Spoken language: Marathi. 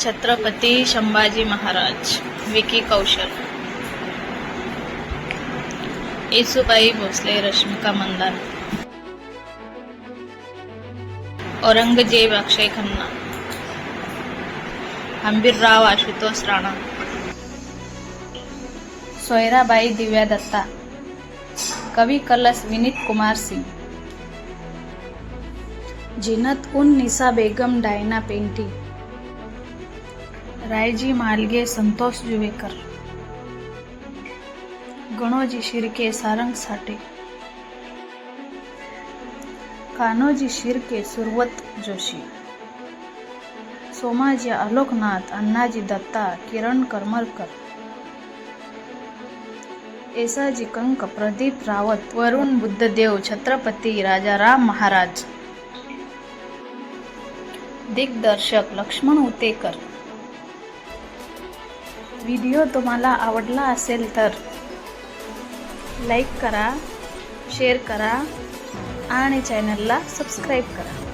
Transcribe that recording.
छत्रपती संभाजी महाराज विकी कौशल येसुबाई भोसले रश्मिका मंदान औरंगजेब अक्षय खन्ना हंबीरराव आशुतोष राणा सोयराबाई दिव्या दत्ता कवी कलश विनीत कुमार सिंग जिनत उन निसा बेगम डायना पेंटी रायजी मालगे संतोष जुवेकर. गणोजी शिर्के सारंग साठे. कान्होजी शिर्के सुरवत जोशी. सोमाजी आलोकनाथ अण्णाजी दत्ता किरण करमरकर एसाजी कंक प्रदीप रावत वरुण बुद्धदेव छत्रपती राजाराम महाराज. दिग्दर्शक लक्ष्मण उतेकर. व्हिडिओ तुम्हाला आवडला असेल तर लाईक करा शेअर करा आणि चॅनलला सबस्क्राईब करा.